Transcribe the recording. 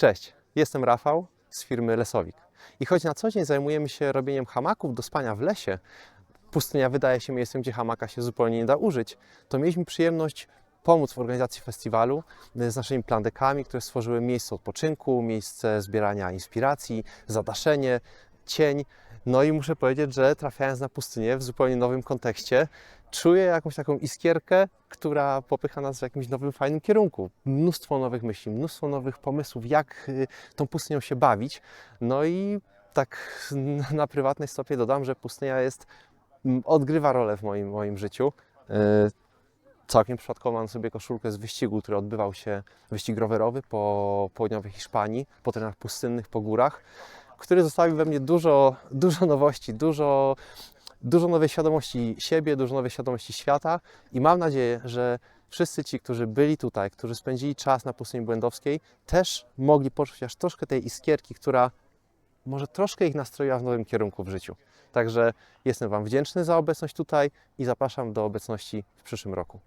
Cześć, jestem Rafał z firmy Lesowik. I choć na co dzień zajmujemy się robieniem hamaków do spania w lesie, pustynia wydaje się miejscem, gdzie hamaka się zupełnie nie da użyć, to mieliśmy przyjemność pomóc w organizacji festiwalu z naszymi plandekami, które stworzyły miejsce odpoczynku, miejsce zbierania inspiracji, zadaszenie, cień. No i muszę powiedzieć, że trafiając na pustynię w zupełnie nowym kontekście, czuję jakąś taką iskierkę, która popycha nas w jakimś nowym, fajnym kierunku. Mnóstwo nowych myśli, mnóstwo nowych pomysłów, jak y, tą pustynią się bawić. No i tak na prywatnej stopie dodam, że pustynia jest, odgrywa rolę w moim, moim życiu. Y, Całkiem przypadkowo mam sobie koszulkę z wyścigu, który odbywał się, wyścig rowerowy po południowej Hiszpanii, po terenach pustynnych, po górach, który zostawił we mnie dużo, dużo nowości, dużo, dużo nowej świadomości siebie, dużo nowej świadomości świata i mam nadzieję, że wszyscy ci, którzy byli tutaj, którzy spędzili czas na pustyni błędowskiej, też mogli poczuć aż troszkę tej iskierki, która może troszkę ich nastroiła w nowym kierunku w życiu. Także jestem Wam wdzięczny za obecność tutaj i zapraszam do obecności w przyszłym roku.